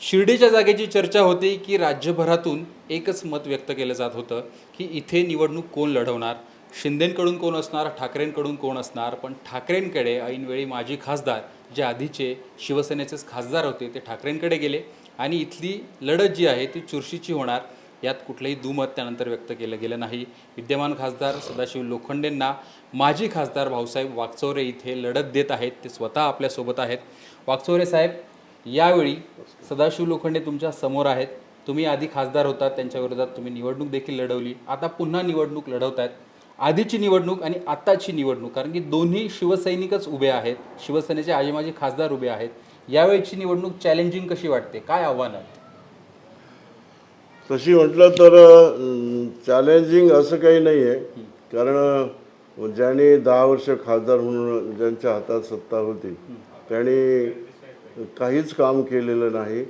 शिर्डीच्या जागेची चर्चा होती की राज्यभरातून एकच मत व्यक्त केलं जात होतं की इथे निवडणूक कोण लढवणार? शिंदेंकडून कोण असणार? ठाकरेंकडून कोण असणार? पण ठाकरेंकडे ऐनवेळी माजी खासदार जे आधीचे शिवसेनेचेच खासदार होते ते ठाकरेंकडे गेले. आणि इथली लढत जी आहे ती चुरशीची होणार यात कुठलंही दुमत त्यानंतर व्यक्त केलं गेलं नाही. विद्यमान खासदार सदाशिव लोखंडेंना माजी खासदार भाऊसाहेब वागचौरे इथे लढत देत आहेत ते स्वतः आपल्यासोबत आहेत. वागचौरे साहेब यावेळी सदाशिव लोखंडे तुमच्यासमोर आहेत. तुम्ही आधी खासदार होतात त्यांच्या विरोधात तुम्ही निवडणूक देखील लढवली. आता पुन्हा निवडणूक लढवत आहेत आधीची निवडणूक आणि आत्ताची निवडणूक कारण की दोन्ही शिवसैनिकच उभे आहेत. शिवसेनेचे आजी माजी खासदार उभे आहेत. यावेळीची निवडणूक चॅलेंजिंग कशी वाटते? काय आव्हान आहे? तशी म्हटलं तर चॅलेंजिंग असं काही नाही आहे कारण ज्यांनी दहा वर्ष खासदार म्हणून ज्यांच्या हातात सत्ता होती त्यांनी काहीच काम केलेलं नाही.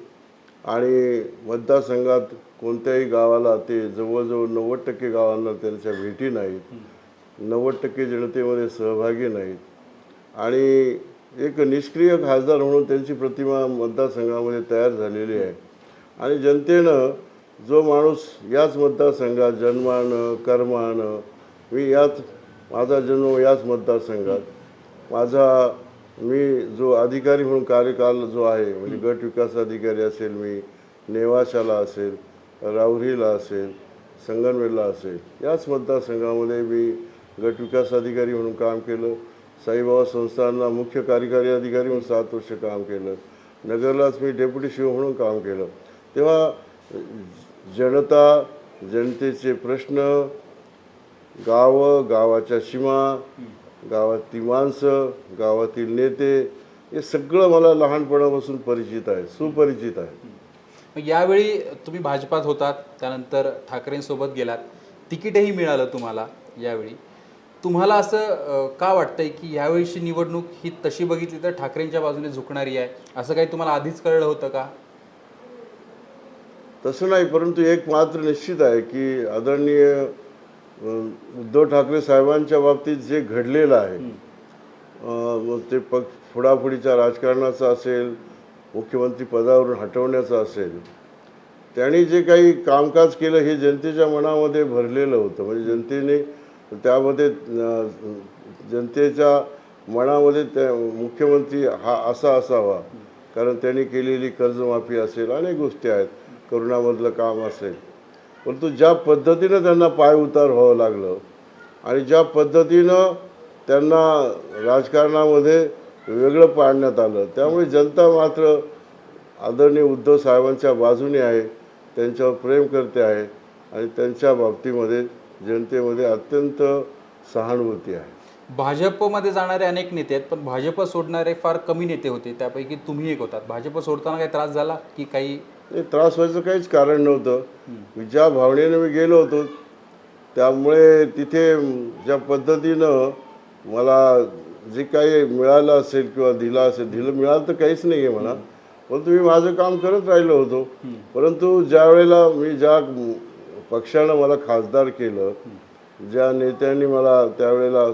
आणि मतदारसंघात कोणत्याही गावाला ते जवळजवळ नव्वद टक्के गावांना त्यांच्या भेटी नाहीत. नव्वद टक्के जनतेमध्ये सहभागी नाहीत. आणि एक निष्क्रिय खासदार म्हणून त्यांची प्रतिमा मतदारसंघामध्ये तयार झालेली आहे. आणि जनतेनं जो माणूस याच मतदारसंघात जन्मानं कर्मानं मी याच माझा जन्म याच मतदारसंघात. माझा मी जो अधिकारी म्हणून कार्यकाल जो आहे म्हणजे गट विकास अधिकारी असेल मी नेवाशाला असेल राहुरीला असेल संगनवेलला असेल याच मतदारसंघामध्ये मी गट विकास अधिकारी म्हणून काम केलं. साईबाबा संस्थांना मुख्य कार्यकारी अधिकारी म्हणून सात वर्ष काम केलं. नगरलाच मी डेप्युटी शिव म्हणून काम केलं. तेव्हा जनता जनतेचे प्रश्न गावं गावाच्या सीमा गावातली माणसं गावातील नेते हे सगळं मला लहानपणापासून परिचित आहे सुपरिचित आहे. मग यावेळी तुम्ही भाजपात होतात त्यानंतर ठाकरेंसोबत गेलात. तिकीटही मिळालं तुम्हाला यावेळी. तुम्हाला असं का वाटतंय की यावेळीची निवडणूक ही तशी बघितली तर ठाकरेंच्या बाजूने झुकणारी आहे? असं काही तुम्हाला आधीच कळलं होतं का? तसं नाही परंतु एक मात्र निश्चित आहे की आदरणीय उद्धव ठाकरे साहेबांच्या बाबतीत जे घडलेलं आहे ते पक्ष फोडाफोडीच्या राजकारणाचं असेल मुख्यमंत्री पदावरून हटवण्याचं असेल त्यांनी जे काही कामकाज केलं हे जनतेच्या मनामध्ये भरलेलं होतं. म्हणजे जनतेने त्यामध्ये जनतेच्या मनामध्ये त्या मुख्यमंत्री हा असा असावा. कारण त्यांनी केलेली कर्जमाफी असेल अनेक गोष्टी आहेत. करोनामधलं काम असेल परंतु ज्या पद्धतीनं त्यांना पाय उतार व्हावं लागलं आणि ज्या पद्धतीनं त्यांना राजकारणामध्ये वेगळं पाडण्यात आलं त्यामुळे जनता मात्र आदरणीय उद्धव साहेबांच्या बाजूने आहे त्यांच्यावर प्रेम करते आहे आणि त्यांच्या बाबतीमध्ये जनतेमध्ये अत्यंत सहानुभूती आहे. भाजपमध्ये जाणारे अनेक नेते आहेत पण भाजप सोडणारे फार कमी नेते होते त्यापैकी तुम्ही एक होतात. भाजप सोडताना काही त्रास झाला की काही नाही त्रास व्हायचं काहीच कारण नव्हतं. मी ज्या भावनेनं मी गेलो होतो त्यामुळे तिथे ज्या पद्धतीनं मला जे काही मिळालं असेल किंवा दिलं असेल दिलं मिळालं तर काहीच नाही आहे म्हणा परंतु मी माझं काम करत राहिलो होतो. परंतु ज्या वेळेला मी ज्या पक्षानं मला खासदार केलं ज्या नेत्यांनी मला त्यावेळेला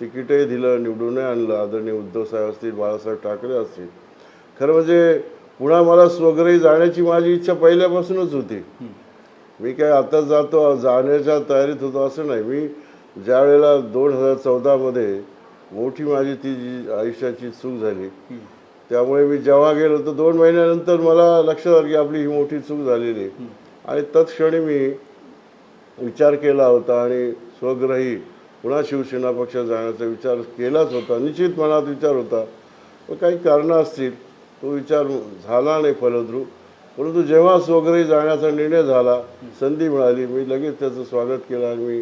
तिकीटही दिलं निवडूनही आणलं आदरणीय उद्धव साहेब असतील बाळासाहेब ठाकरे असतील. खरं म्हणजे पुन्हा मला स्वघरी जाण्याची माझी इच्छा पहिल्यापासूनच होती. मी काय आता जातो जाण्याच्या तयारीत होतो असं नाही. मी ज्या वेळेला दोन हजार चौदामध्ये मोठी माझी ती जी आयुष्याची चूक झाली. त्यामुळे मी जेव्हा गेलो तर दोन महिन्यानंतर मला लक्षात आलं की आपली ही मोठी चूक झालेली आणि तत्क्षणी मी विचार केला होता आणि स्वग्रही पुन्हा शिवसेना पक्षात जाण्याचा विचार केलाच होता. निश्चित मनात विचार होता. पण काही कारणं असतील तो विचार झाला नाही फलद्रू. परंतु जेव्हा स्वग्रही जाण्याचा निर्णय झाला संधी मिळाली मी लगेच त्याचं स्वागत केलं आणि मी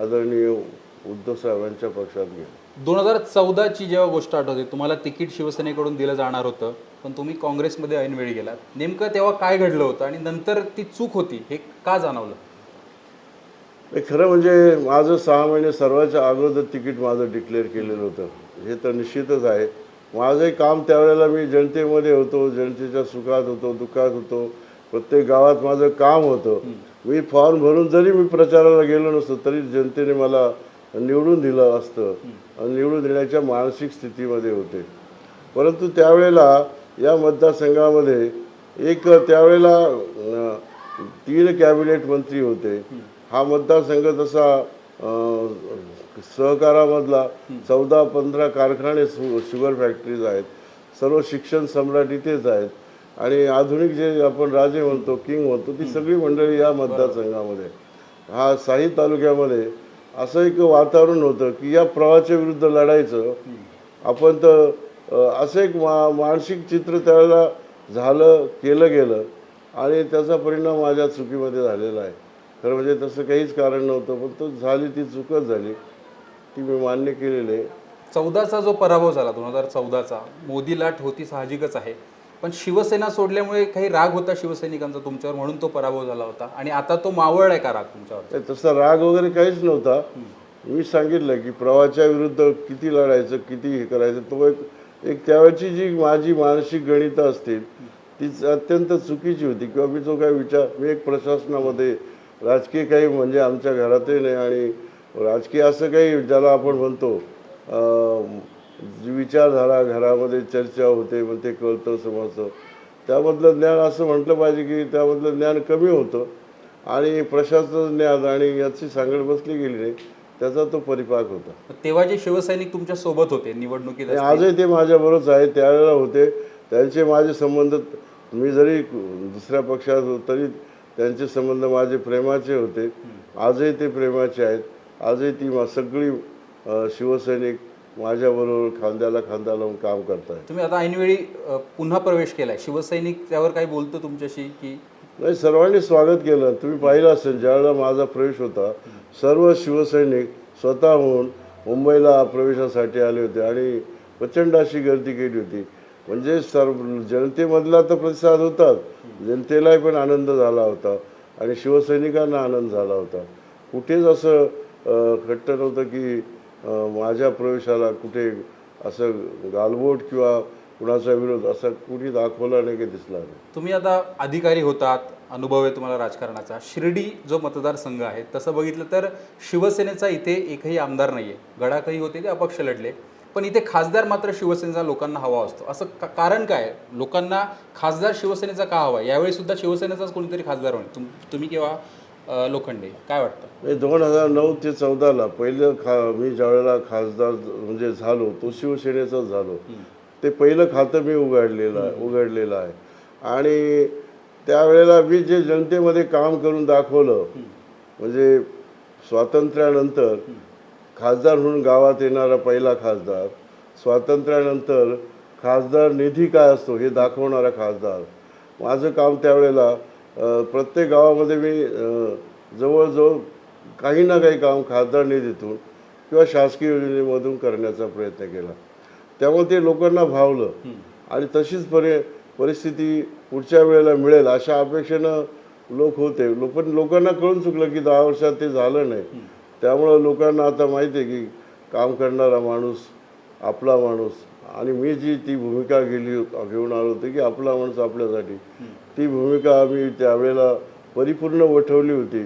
आदरणीय उद्धव साहेबांच्या पक्षात गेलो. दोन हजार चौदाची जेव्हा गोष्ट आठवते तुम्हाला तिकीट शिवसेनेकडून दिलं जाणार होतं पण तुम्ही काँग्रेसमध्ये ऐनवेळी गेलात. नेमकं तेव्हा काय घडलं होतं आणि नंतर ती चूक होती हे का जाणवलं? खरं म्हणजे माझं सहा महिने सर्वांच्या अगोदर तिकीट माझं डिक्लेअर केलेलं होतं. हे तर निश्चितच आहे. माझंही काम त्यावेळेला मी जनतेमध्ये होतो जनतेच्या सुखात होतो दुःखात होतो. प्रत्येक गावात माझं काम होतं. मी फॉर्म भरून जरी मी प्रचाराला गेलो नसतो तरी जनतेने मला निवडून दिलं असतं. आणि निवडून देण्याच्या मानसिक स्थितीमध्ये होते. परंतु त्यावेळेला या मतदारसंघामध्ये एक त्यावेळेला तीन कॅबिनेट मंत्री होते. हा मतदारसंघ तसा सहकारामधला चौदा पंधरा कारखाने सु शुगर फॅक्टरीज आहेत. सर्व शिक्षण सम्राट इथेच आहेत. आणि आधुनिक जे आपण राजे म्हणतो किंग म्हणतो ती सगळी मंडळी या मतदारसंघामध्ये. हा साही तालुक्यामध्ये असं एक वातावरण होतं की या प्रवाहाच्या विरुद्ध लढायचं. आपण तर असं एक मा मानसिक चित्र त्यावेळेला झालं केलं गेलं. आणि त्याचा परिणाम माझ्या चुकीमध्ये झालेला आहे. खरं म्हणजे तसं काहीच कारण नव्हतं पण तो झाली ती चुकच झाली. ती मी मान्य केलेली आहे. चौदाचा जो पराभव झाला दोन हजार चौदाचा मोदी लाट होती साहजिकच आहे. पण शिवसेना सोडल्यामुळे काही राग होता शिवसैनिकांचा तुमच्यावर म्हणून तो पराभव झाला होता. आणि आता तो मावळलाय का राग तुमच्यावर? तसा राग वगैरे काहीच नव्हता. मी सांगितलं की प्रवाहाच्या विरुद्ध किती लढायचं किती हे करायचं तो एक एक त्यावेळची जी माझी मानसिक गणितं असतील ती अत्यंत चुकीची होती. किंवा मी जो काही विचार मी एक प्रशासनामध्ये राजकीय काही म्हणजे आमच्या घरातही नाही आणि राजकीय असं काही ज्याला आपण म्हणतो विचारधारा घरामध्ये चर्चा होते मग ते कळतं समजतं. त्यामधलं ज्ञान असं म्हटलं पाहिजे की त्यामधलं ज्ञान कमी होतं आणि प्रशासन ज्ञान आणि याची सांगड बसली गेली नाही त्याचा तो परिपाक होता. तेव्हा जे शिवसैनिक तुमच्यासोबत होते निवडणुकीत आजही ते माझ्याबरोबरच आहेत त्यावेळेला होते. त्यांचे माझे संबंध मी जरी दुसऱ्या पक्षात होतो तरी त्यांचे संबंध माझे प्रेमाचे होते. आजही ते प्रेमाचे आहेत. आजही ती मा- सगळी शिवसैनिक माझ्याबरोबर खांद्याला खांदा लावून काम करत तुम्ही आता ऐनवेळी पुन्हा प्रवेश केलाय. शिवसैनिक त्यावर काही बोलतो तुमच्याशी की? नाही सर्वांनी स्वागत केलं. तुम्ही पाहिलं असेल ज्यावेळेला माझा प्रवेश होता सर्व शिवसैनिक स्वतःहून मुंबईला प्रवेशासाठी आले होते आणि प्रचंड अशी गर्दी केली होती. म्हणजे सर्व जनतेमधला तर प्रतिसाद होताच. जनतेलाही पण आनंद झाला होता आणि शिवसैनिकांना आनंद झाला होता. कुठेच असं अं, होतं नव्हतं की माझ्या प्रवेशाला कुठे असं गालबोट किंवा कुणाचा विरोध असा कुणी दाखवला नाही की दिसला नाही. तुम्ही आता अधिकारी होतात अनुभव आहे तुम्हाला राजकारणाचा. शिर्डी जो मतदारसंघ आहे तसं बघितलं तर शिवसेनेचा इथे एकही आमदार नाही आहे गडाखही होते ते अपक्ष लढले. पण इथे खासदार मात्र शिवसेनेचा लोकांना हवा असतो. असं का- कारण काय? लोकांना खासदार शिवसेनेचा का हवा? आहे? यावेळी सुद्धा शिवसेनेचाच कोणीतरी खासदार होईल तुम तुम्ही किंवा लोखंडे. काय वाटतं? दोन हजार नऊ ते चौदाला पहिलं खा मी ज्यावेळेला खासदार म्हणजे झालो तो शिवसेनेचाच झालो. ते पहिलं खातं मी उघडलेलं आहे उघडलेलं आहे. आणि त्यावेळेला मी जे जनतेमध्ये काम करून दाखवलं म्हणजे स्वातंत्र्यानंतर खासदार म्हणून गावात येणारा पहिला खासदार स्वातंत्र्यानंतर खासदार निधी काय असतो हे दाखवणारा खासदार. माझं काम त्यावेळेला प्रत्येक गावामध्ये मी जवळजवळ काही ना काही काम खासदार निधीतून किंवा शासकीय योजनेमधून करण्याचा प्रयत्न केला. त्यामुळे ते लोकांना भावलं. आणि तशीच परि परिस्थिती पुढच्या वेळेला मिळेल अशा अपेक्षेनं लोक होते. लोक पण लोकांना कळून चुकलं की दहा वर्षात ते झालं नाही. त्यामुळं लोकांना आता माहिती आहे की काम करणारा माणूस आपला माणूस आणि मी जी ती भूमिका गेली घेऊन आलो होतो की आपला माणूस आपल्यासाठी. ती भूमिका आम्ही त्यावेळेला परिपूर्ण वठवली होती.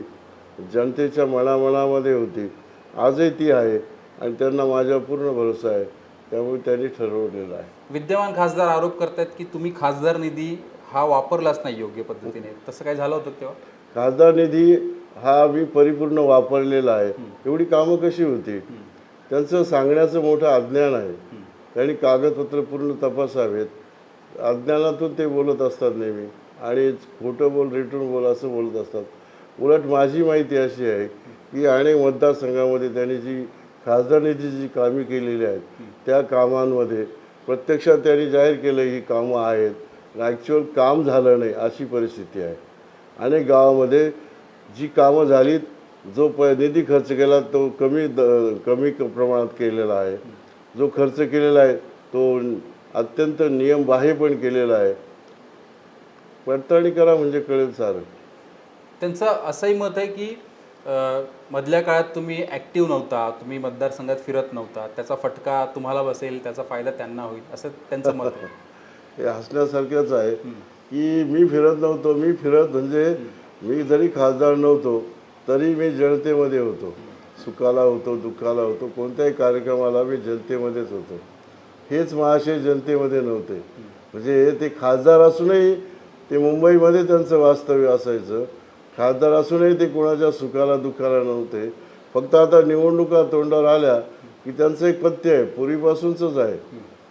जनतेच्या मनामनामध्ये होती. आजही ती आहे आणि त्यांना माझ्यावर पूर्ण भरोसा आहे. त्यामुळे त्यांनी ठरवलेलं आहे. विद्यमान खासदार आरोप करतायत की तुम्ही खासदार निधी हा वापरलाच नाही योग्य पद्धतीने. तसं काय झालं होतं तेव्हा? खासदार निधी हा मी परिपूर्ण वापरलेला आहे. एवढी कामं कशी होती? त्यांचं सांगण्याचं मोठं अज्ञान आहे. त्यांनी कागदपत्र पूर्ण तपासावेत. अज्ञानातून ते बोलत असतात नेहमी. आणि खोटं बोल रिटर्न बोल असं बोलत असतात. उलट माझी माहिती अशी आहे की अनेक मतदारसंघामध्ये त्यांनी जी खासदार निधी जी कामे केलेली आहेत त्या कामांमध्ये प्रत्यक्षात त्यांनी जाहीर केलं ही कामं आहेत. ॲक्च्युअल काम झालं नाही अशी परिस्थिती आहे. अनेक गावामध्ये जी कामं झालीत जो प निधी खर्च केला तो कमी द कमी क- प्रमाणात केलेला आहे. जो खर्च केलेला आहे तो अत्यंत नियमबाह्य पण केलेला आहे. पडताळणी करा म्हणजे कळेल सारं. त्यांचं असंही मत आहे की मधल्या काळात तुम्ही ॲक्टिव्ह नव्हता तुम्ही मतदारसंघात फिरत नव्हता त्याचा फटका तुम्हाला बसेल त्याचा फायदा त्यांना होईल असं त्यांचं मत आहे. हे हसण्यासारखंच आहे की मी फिरत नव्हतो मी फिरत म्हणजे मी जरी खासदार नव्हतो तरी मी जनतेमध्ये होतो. सुखाला होतो दुःखाला होतो कोणत्याही कार्यक्रमाला मी जनतेमध्येच होतो. हेच महाशय जनतेमध्ये नव्हते. म्हणजे ते खासदार असूनही ते मुंबईमध्ये त्यांचं वास्तव्य असायचं. खासदार असूनही ते कोणाच्या सुखाला दुःखाला नव्हते. फक्त आता निवडणुका तोंडावर आल्या की त्यांचं एक पथ्य आहे. पूर्वीपासूनच आहे.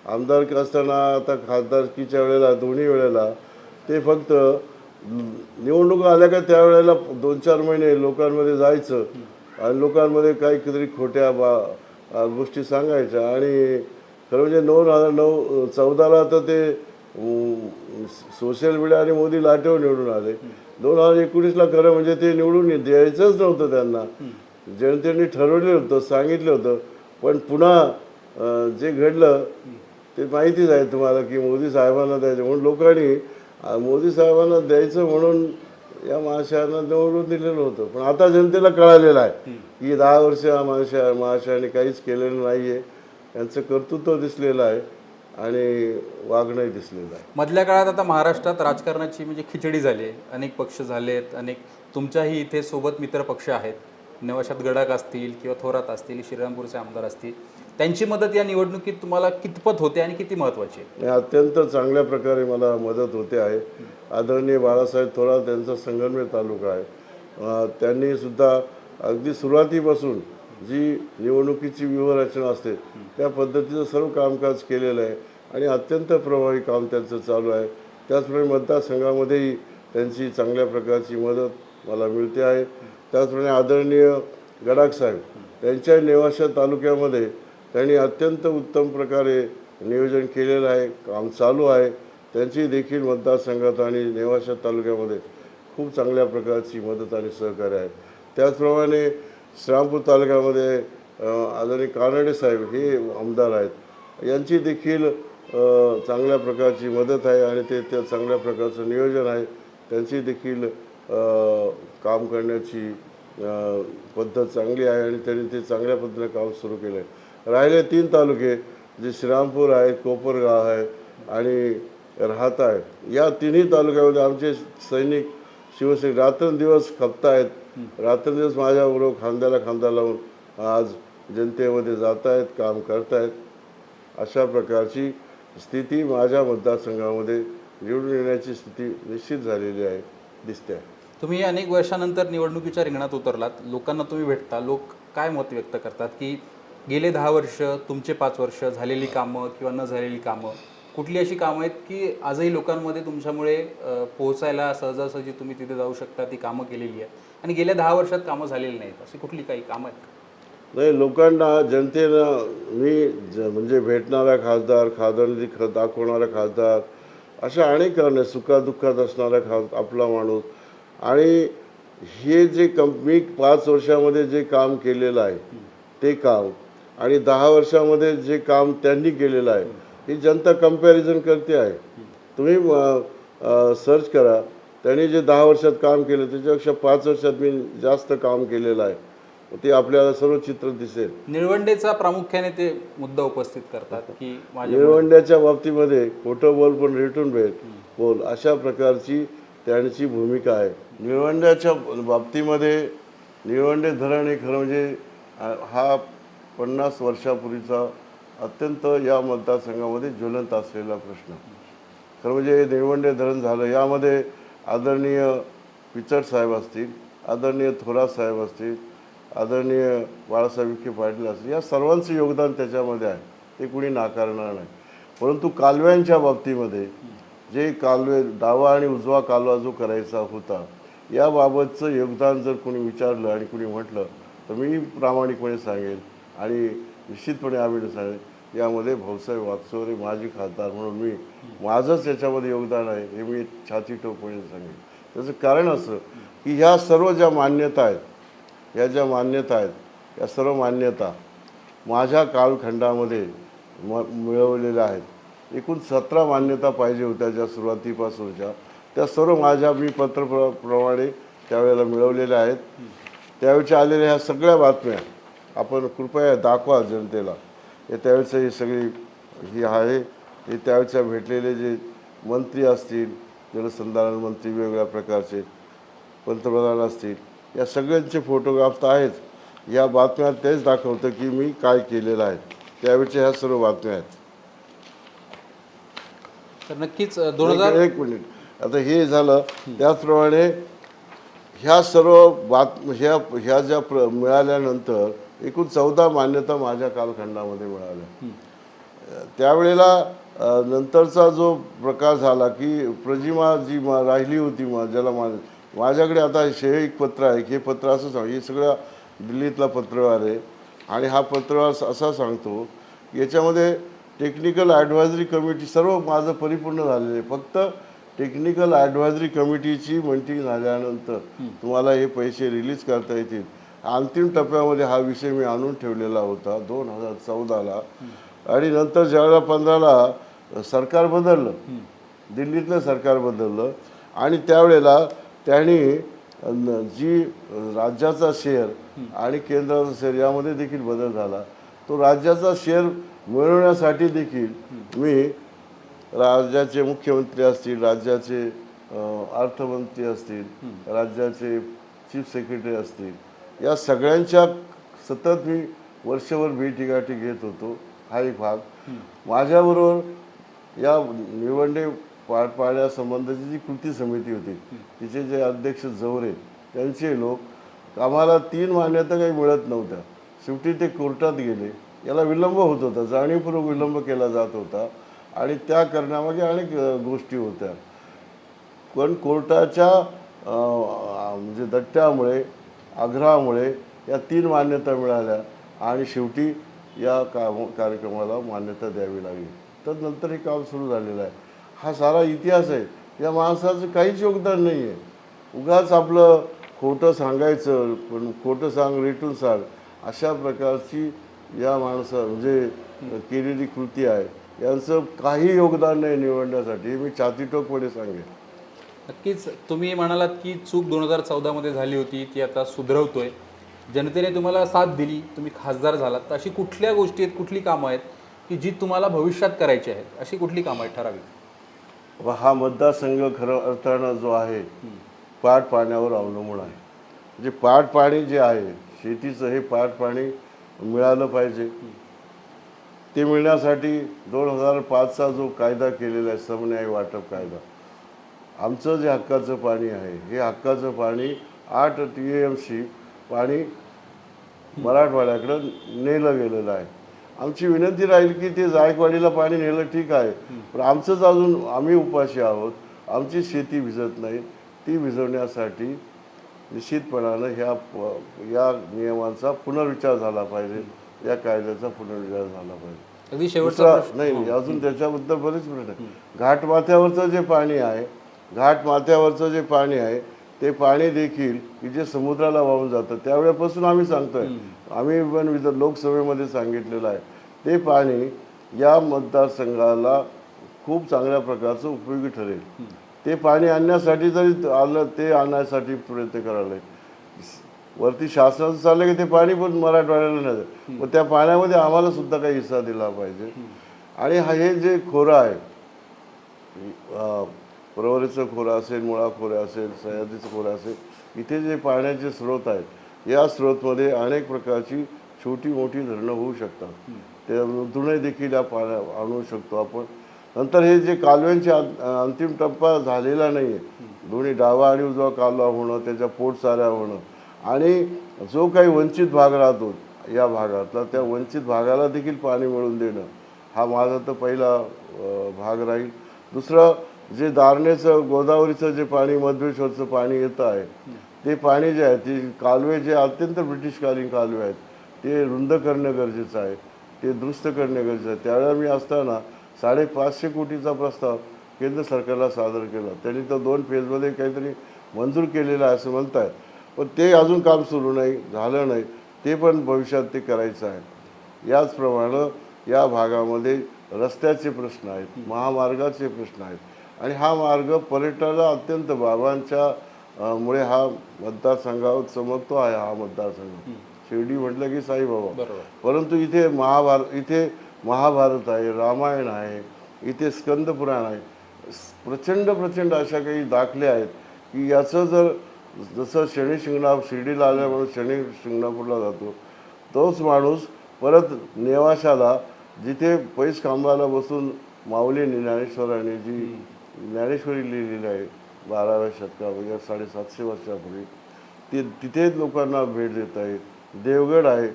आमदार असताना आता खासदारकीच्या वेळेला दोन्ही वेळेला ते फक्त निवडणुका आल्या का त्यावेळेला दोन चार महिने लोकांमध्ये जायचं. आणि लोकांमध्ये काही कितीतरी खोट्या बा गोष्टी सांगायच्या. आणि खरं म्हणजे दोन हजार नऊ चौदाला तर ते सोशल मीडिया आणि मोदी लाटेवर निवडून आले. दोन हजार एकोणीसला खरं म्हणजे ते निवडून द्यायचंच नव्हतं त्यांना. जनतेने ठरवलं होतं सांगितलं होतं. पण पुन्हा जे घडलं ते माहितीच आहे तुम्हाला की मोदी साहेबांना द्यायचं. म्हणून लोकांनी मोदी साहेबांना द्यायचं म्हणून या महाशयांना निवडून दिलेलं होतं. पण आता जनतेला कळालेलं आहे. की दहा वर्ष या महाशया महाशयाने काहीच केलेलं नाही आहे यांचं कर्तृत्व दिसलेलं आहे आणि वागणंही दिसलेलं आहे. मधल्या काळात आता महाराष्ट्रात राजकारणाची म्हणजे खिचडी झाली. आहे अनेक पक्ष झालेत अनेक तुमच्याही इथे सोबत मित्र पक्ष आहेत. नवाशात गडाख असतील किंवा थोरात असतील श्रीरामपूरचे आमदार असतील. त्यांची मदत या निवडणुकीत तुम्हाला कितपत होते आणि किती महत्वाची आहे? अत्यंत चांगल्या प्रकारे मला मदत होते आहे. आदरणीय बाळासाहेब थोरात त्यांचा संगमनेर तालुका आहे. त्यांनी सुद्धा अगदी सुरुवातीपासून जी निवडणुकीची व्यूहरचना असते त्या पद्धतीचं सर्व कामकाज केलेलं आहे आणि अत्यंत प्रभावी काम त्यांचं चालू आहे. त्याचप्रमाणे मतदारसंघामध्येही त्यांची चांगल्या प्रकारची मदत मला मिळते आहे. त्याचप्रमाणे आदरणीय गडाख साहेब त्यांच्या नेवाशा तालुक्यामध्ये त्यांनी अत्यंत उत्तम प्रकारे नियोजन केलेलं आहे काम चालू आहे. त्यांची देखील मतदारसंघात आणि नेवाशा तालुक्यामध्ये खूप चांगल्या प्रकारची मदत आणि सहकार्य आहे. त्याचप्रमाणे श्रामपूर तालुक्यामध्ये आदरणीय कानडे साहेब हे आमदार आहेत. यांची देखील चांगल्या प्रकारची मदत आहे आणि ते त्या चांगल्या प्रकारचं नियोजन आहे. त्यांची देखील काम करण्याची पद्धत चांगली आहे आणि त्यांनी ते चांगल्या पद्धतीने काम सुरू केलं आहे राहिले तीन तालुके जे श्रीरामपूर आहेत कोपरगाव आहे आणि राहत आहे. या तिन्ही तालुक्यामध्ये आमचे सैनिक शिवसैनिक रात्रंदिवस खपतायत रात्रंदिवस माझ्याबरोबर खांद्याला खांदा लावून आज जनतेमध्ये जात आहेत काम करतायत अशा प्रकारची स्थिती माझ्या मतदारसंघामध्ये निवडून येण्याची स्थिती निश्चित झालेली आहे दिसते आहे. तुम्ही अनेक वर्षानंतर निवडणुकीच्या रिंगणात उतरलात. लोकांना तुम्ही भेटता. लोक काय मत व्यक्त करतात की गेले दहा वर्ष तुमचे पाच वर्ष झालेली कामं किंवा न झालेली कामं कुठली अशी कामं आहेत की आजही लोकांमध्ये तुमच्यामुळे पोहोचायला सहजासहजी तुम्ही तिथे जाऊ शकता ती कामं केलेली आहेत? आणि गेल्या दहा वर्षात कामं झालेली नाहीत अशी कुठली काही कामं आहेत? नाही लोकांना जनतेनं मी ज म्हणजे भेटणारा खासदार खासदारांनी ख दाखवणारा खासदार अशा अनेक कारणं सुखादुःखात असणारा खास आपला माणूस. आणि हे जे कं मी पाच वर्षामध्ये जे काम केलेलं आहे ते काम आणि दहा वर्षामध्ये जे काम त्यांनी केलेलं आहे ही जनता कंपॅरिझन करते आहे. तुम्ही सर्च करा. त्यांनी जे दहा वर्षात काम केलं त्याच्यापेक्षा पाच वर्षात मी जास्त काम केलेलं आहे. ते आपल्याला सर्व चित्र दिसेल. निळवंडेचा प्रामुख्याने ते मुद्दा उपस्थित करतात की निळवंड्याच्या बाबतीमध्ये खोटं बोल पण रिटून भेट बोल. अशा प्रकारची त्यांची भूमिका आहे. निळवंड्याच्या बाबतीमध्ये निळवंडे धरण हे खरं म्हणजे हा पन्नास वर्षापूर्वीचा अत्यंत या मतदारसंघामध्ये ज्वलंत असलेला प्रश्न. खरं म्हणजे निळवंडे धरण झालं. यामध्ये आदरणीय पिचड साहेब असतील आदरणीय थोरात साहेब असतील आदरणीय बाळासाहेब विखे पाटील असतील या सर्वांचं योगदान त्याच्यामध्ये आहे. ते कुणी नाकारणार नाही. परंतु कालव्यांच्या बाबतीमध्ये जे कालवे डावा आणि उजवा कालवा जो करायचा होता याबाबतचं योगदान जर कोणी विचारलं आणि कोणी म्हटलं तर मी प्रामाणिकपणे सांगेन आणि निश्चितपणे आम्ही यामध्ये भाऊसाहेब वागचोरे माजी खासदार म्हणून मी माझंच याच्यामध्ये योगदान आहे हे मी छाती ठोकपणे सांगेन. त्याचं कारण असं की ह्या सर्व ज्या मान्यता आहेत या ज्या मान्यता आहेत या सर्व मान्यता माझ्या कालखंडामध्ये म मिळवलेल्या आहेत. एकूण सतरा मान्यता पाहिजे होत्या ज्या सुरुवातीपासूनच्या. त्या सर्व माझ्या मी पत्र प्र प्रमाणे त्यावेळेला मिळवलेल्या आहेत. त्यावेळच्या आलेल्या ह्या सगळ्या बातम्या आपण कृपया दाखवा जनतेला. हे त्यावेळचं ही सगळी ही आहे. हे त्यावेळच्या भेटलेले जे मंत्री असतील जलसंधारण मंत्री वेगवेगळ्या प्रकारचे पंतप्रधान असतील या सगळ्यांचे फोटोग्राफ्स तर आहेत. या बातम्या तेच दाखवतं की मी काय केलेलं आहे. त्यावेळच्या ह्या सर्व बातम्या आहेत. तर नक्कीच दोन हजार एक एक मिनिट. आता हे झालं त्याचप्रमाणे ह्या सर्व बात ह्या ह्या ज्या प्र मिळाल्यानंतर एकूण चौदा मान्यता माझ्या कालखंडामध्ये मिळाल्या. त्यावेळेला नंतरचा जो प्रकार झाला की प्रजिमा जी मा राहिली होती मा ज्याला मा माझ्याकडे आता हे एक पत्र आहे की हे पत्र असं सांग हे सगळं दिल्लीतला पत्रव्यवहार आहे. आणि हा पत्रव्यवहार असा- सांगतो याच्यामध्ये टेक्निकल ॲडव्हायझरी कमिटी सर्व माझं परिपूर्ण झालेलं आहे. फक्त टेक्निकल ॲडव्हायझरी कमिटीची मिटिंग झाल्यानंतर तुम्हाला हे पैसे रिलीज करता येतील. अंतिम टप्प्यामध्ये हा विषय मी आणून ठेवलेला होता दोन हजार चौदाला. आणि नंतर ज्यावेळेला पंधराला सरकार बदललं. दिल्लीतलं सरकार बदललं. आणि त्यावेळेला त्यांनी जी राज्याचा शेअर आणि केंद्राचा शेअर यामध्ये देखील बदल झाला. तो राज्याचा शेअर मिळवण्यासाठी देखील मी राज्याचे मुख्यमंत्री असतील राज्याचे अर्थमंत्री असतील राज्याचे चीफ सेक्रेटरी असतील या सगळ्यांच्या सतत मी वर्षभर भेटीगाठी घेत होतो हा एक भाग. माझ्याबरोबर या निवडणे पार पाडण्यासंबंधाची जी कृती समिती होती तिचे जे अध्यक्ष जवरे त्यांचे लोक आम्हाला तीन मान्यता काही मिळत नव्हत्या. शेवटी ते कोर्टात गेले. याला विलंब होत होता जाणीवपूर्वक विलंब केला जात होता आणि त्या करण्यामागे अनेक गोष्टी होत्या. पण कोर्टाच्या म्हणजे दट्ट्यामुळे आग्रहामुळे या तीन मान्यता मिळाल्या आणि शेवटी या का कार्यक्रमाला मान्यता द्यावी लागली. तर नंतर हे काम सुरू झालेलं आहे. हा सारा इतिहास आहे. या माणसाचं काहीच योगदान नाही आहे उगाच आपलं खोटं सांगायचं पण खोटं सांग रेटून सांग अशा प्रकारची या माणसा म्हणजे केलेली कृती आहे. यांचं काही योगदान नाही निवडण्यासाठी मी छातीटोकपणे सांगेन. नक्कीच तुम्ही म्हणालात की चूक दोन हजार चौदामध्ये झाली होती ती आता सुधरवतोय. जनतेने तुम्हाला साथ दिली तुम्ही खासदार झालात. तर अशी कुठल्या गोष्टी आहेत कुठली कामं आहेत की जी तुम्हाला भविष्यात करायची आहेत? अशी कुठली कामं आहेत ठराविक? व हा मतदारसंघ खरं अर्थानं जो आहे पाट पाण्यावर अवलंबून आहे. म्हणजे पाट पाणी जे आहे शेतीचं हे पाट पाणी मिळालं पाहिजे. ते मिळण्यासाठी दोन हजार पाचचा जो कायदा केलेला आहे समन्याय वाटप कायदा आमचं जे हक्काचं पाणी आहे हे हक्काचं पाणी आठ टी एम सी पाणी मराठवाड्याकडं नेलं गेलेलं आहे. आमची विनंती राहील की ते जायकवाडीला पाणी नेलं ठीक आहे. पण आमचंच अजून आम्ही उपाशी आहोत. आमची शेती भिजत नाही. ती भिजवण्यासाठी निश्चितपणानं ह्या या नियमांचा पुनर्विचार झाला पाहिजे. या कायद्याचा पुनर्विचार झाला पाहिजे. अगदी शेवटचा नाही अजून त्याच्याबद्दल बरेच प्रश्न आहे घाट माथ्यावरचं जे पाणी आहे घाट माथ्यावरचं जे पाणी आहे ते पाणी देखील की जे समुद्राला वाहून जातं. त्यावेळेपासून आम्ही सांगतोय. आम्ही पण विध लोकसभेमध्ये सांगितलेलं आहे. ते पाणी या मतदारसंघाला खूप चांगल्या प्रकारचं उपयोगी ठरेल. ते पाणी आणण्यासाठी जरी आलं ते आणण्यासाठी प्रयत्न करायला वरती शासनाचं चाललं की ते पाणी पण मराठवाड्याला नाही. पण त्या पाण्यामध्ये आम्हाला सुद्धा काही हिस्सा दिला पाहिजे. आणि हा हे जे खोरं आहे परवरीचं खोरं असेल मुळा खोरं असेल सह्याद्रीचं खोरं असेल इथे जे पाण्याचे स्रोत आहेत या स्रोतमध्ये अनेक प्रकारची छोटी मोठी धरणं होऊ शकतात. त्यातूनही देखील या पाण्या आणू शकतो आपण. नंतर हे जे कालव्यांचे अंतिम टप्पा झालेला नाही आहे दोन्ही डावा आणि उजवा कालवा होणं त्याच्या पोटसाऱ्या होणं. आणि जो काही वंचित भाग राहतो या भागातला त्या वंचित भागाला देखील पाणी मिळवून देणं हा माझा तर पहिला भाग राहील. दुसरं जे दारणेचं गोदावरीचं जे पाणी मधवेश्वरचं पाणी येतं आहे ते पाणी जे आहे ते कालवे जे अत्यंत ब्रिटिशकालीन कालवे आहेत ते रुंद करणं गरजेचं आहे ते दुरुस्त करणे गरजेचं आहे. त्यावेळेला मी असताना साडेपाचशे कोटीचा प्रस्ताव केंद्र सरकारला सादर केला. त्यांनी तो दोन फेजमध्ये काहीतरी मंजूर केलेला आहे असं म्हणत आहेत पण ते अजून काम सुरू नाही झालं नाही ते पण भविष्यात ते करायचं आहे. याचप्रमाणे या भागामध्ये रस्त्याचे प्रश्न आहेत महामार्गाचे प्रश्न आहेत आणि हा मार्ग पर्यटनाला अत्यंत बाबांच्या मुळे हा मतदारसंघावर चमकतो आहे हा मतदारसंघ. शिर्डी म्हटलं की साईबाबा. परंतु इथे महाभारत इथे महाभारत आहे रामायण आहे इथे स्कंदपुराण आहे. प्रचंड प्रचंड अशा काही दाखले आहेत की याचं जर जसं शनी शिंगणा शिर्डीला आल्यामुळे शनी शिंगणापूरला जातो तोच माणूस परत नेवाशाला जिथे पैस खांबाला बसून माऊली ज्ञानेश्वराने जी ज्ञानेश्वरी लिहिलेली आहे बाराव्या शतकामध्ये म्हणजे साडेसातशे वर्षापूर्वी. ते तिथे लोकांना भेट देता येईल. देवगड आहे.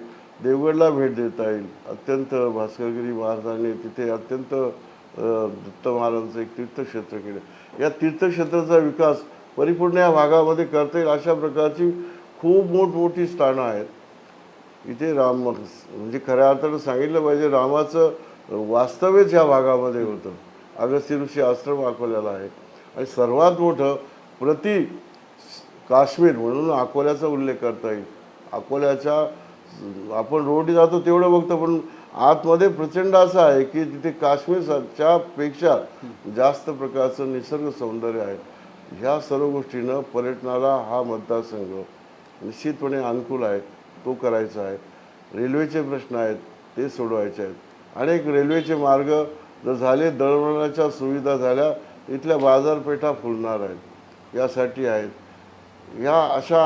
देवगडला भेट देता येईल. अत्यंत भास्करगिरी महाराजांनी तिथे अत्यंत दत्त महाराजांचं एक तीर्थक्षेत्र केलं. या तीर्थक्षेत्राचा विकास परिपूर्ण या भागामध्ये करता येईल अशा प्रकारची खूप मोठमोठी स्थानं आहेत. इथे राम म्हणजे खऱ्या अर्थानं सांगितलं पाहिजे रामाचं वास्तव्यच या भागामध्ये होतं. अगस्त्य ऋषी आश्रम अकोल्याला आहे. आणि सर्वात मोठं प्रति काश्मीर म्हणून अकोल्याचा उल्लेख करता येईल. अकोल्याच्या आपण रोडने जातो तेवढं बघतो पण आतमध्ये प्रचंड असं आहे की तिथे काश्मीरच्या पेक्षा जास्त प्रकारचं निसर्ग सौंदर्य आहे. ह्या सर्व गोष्टीनं पर्यटनाला हा मतदारसंघ निश्चितपणे अनुकूल आहे. तो करायचा आहे. रेल्वेचे प्रश्न आहेत ते सोडवायचे आहेत. अनेक रेल्वेचे मार्ग जर झाले दळवळणाच्या सुविधा झाल्या इथल्या बाजारपेठा फुलणार आहेत. यासाठी आहेत. ह्या अशा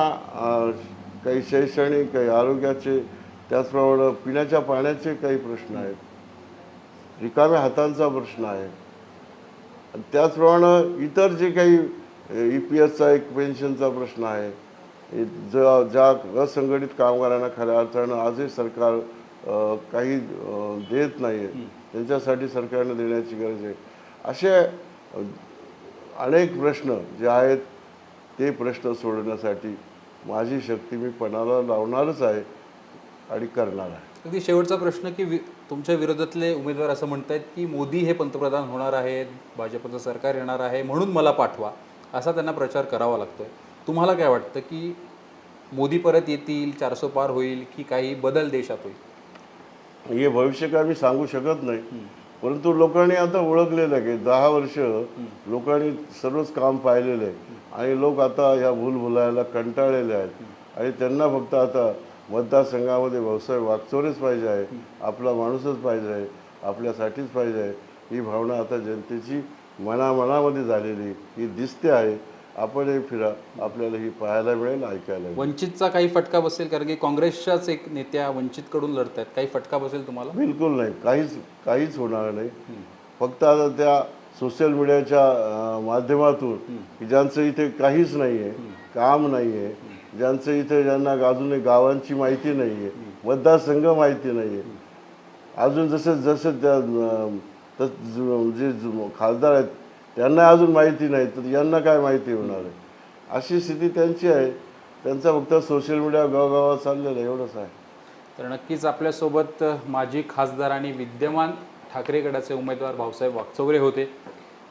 काही शैक्षणिक काही आरोग्याचे त्याचप्रमाणे पिण्याच्या पाण्याचे काही प्रश्न आहेत. रिकाम्या हातांचा प्रश्न आहे. त्याचप्रमाणे इतर जे काही ई पी एसचा एक पेन्शनचा प्रश्न आहे. ज ज्या असंघटित कामगारांना खऱ्या अर्थानं आजही सरकार काही देत नाही आहे त्यांच्यासाठी सरकारला देण्याची गरज आहे. असे अनेक प्रश्न जे आहेत ते प्रश्न सोडवण्यासाठी माझी शक्ती मी पणाला लावणारच आहे आणि करणार आहे. अगदी शेवटचा प्रश्न की वि तुमच्या विरोधातले उमेदवार असं म्हणत आहेत की मोदी हे पंतप्रधान होणार आहेत भाजपचं सरकार येणार आहे म्हणून मला पाठवा असा त्यांना प्रचार करावा लागतोय. तुम्हाला काय वाटतं की मोदी परत येतील चारसो पार होईल की काही बदल देशात होईल? हे भविष्य काय मी सांगू शकत नाही. परंतु लोकांनी आता ओळखलेलं आहे की दहा वर्ष लोकांनी सर्वच काम पाहिलेलं आहे. आणि लोक आता ह्या भूलभुलायला कंटाळलेले आहेत. आणि त्यांना फक्त आता मतदारसंघामध्ये व्यवसाय वागचोरेच पाहिजे आहे. आपला माणूसच पाहिजे आहे. आपल्यासाठीच पाहिजे आहे. ही भावना आता जनतेची मनामनामध्ये झालेली ही दिसते आहे. आपणही फिरा आपल्याला ही पाहायला मिळेल ऐकायला मिळेल. वंचितचा काही फटका बसेल कारण की काँग्रेसच्याच एक नेत्या वंचितकडून लढत आहेत काही फटका बसेल तुम्हाला? बिलकुल नाही. काहीच काहीच होणार नाही. फक्त आता त्या सोशल मीडियाच्या माध्यमातून की ज्यांचं इथे काहीच नाही आहे काम नाही आहे ज्यांचं इथे ज्यांना अजूनही गावांची माहिती नाही आहे मतदारसंघ माहिती नाही आहे अजून जसं जसं त्या ज- खासदार आहेत त्यांना अजून माहिती नाही तर यांना काय माहिती होणार आहे? अशी स्थिती त्यांची आहे. त्यांचा फक्त सोशल मीडिया गावागावात चाललेलं आहे एवढंच आहे. तर नक्कीच आपल्यासोबत माजी खासदार आणि विद्यमान ठाकरे गटाचे उमेदवार भाऊसाहेब वागचौरे होते.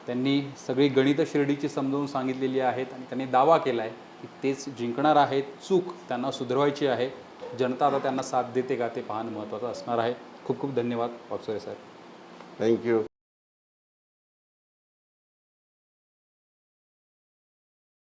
त्यांनी सगळी गणित शिर्डीची समजावून सांगितलेली आहेत आणि त्यांनी दावा केला आहे की तेच जिंकणार आहेत चूक त्यांना सुधारवायची आहे. जनता आता त्यांना साथ देते का ते पाहणं महत्त्वाचं असणार आहे. खूप खूप धन्यवाद वागचौरे साहेब. थँक्यू